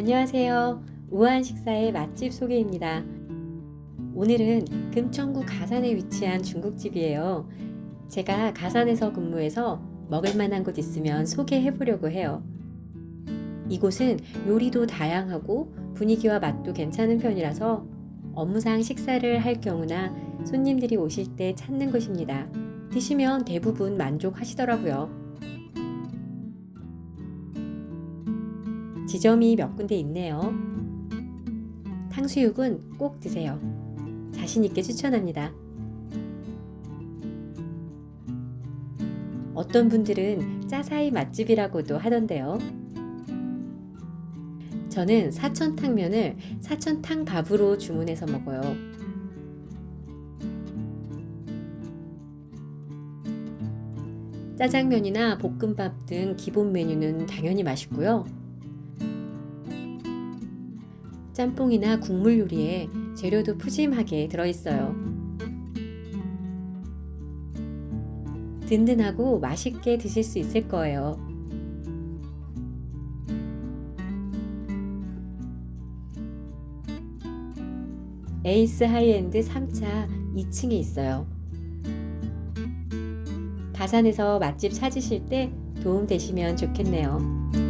안녕하세요. 우아한 식사의 맛집 소개입니다. 오늘은 금천구 가산에 위치한 중국집이에요. 제가 가산에서 근무해서 먹을 만한 곳 있으면 소개해 보려고 해요. 이곳은 요리도 다양하고 분위기와 맛도 괜찮은 편이라서 업무상 식사를 할 경우나 손님들이 오실 때 찾는 곳입니다. 드시면 대부분 만족하시더라고요. 지점이 몇 군데 있네요. 탕수육은 꼭 드세요. 자신있게 추천합니다. 어떤 분들은 짜사이 맛집이라고도 하던데요. 저는 사천탕면을 사천탕 밥으로 주문해서 먹어요. 짜장면이나 볶음밥 등 기본 메뉴는 당연히 맛있고요. 짬뽕이나 국물 요리에 재료도 푸짐하게 들어있어요. 든든하고 맛있게 드실 수 있을 거예요. 에이스 하이엔드 3차 2층에 있어요. 가산에서 맛집 찾으실 때 도움 되시면 좋겠네요.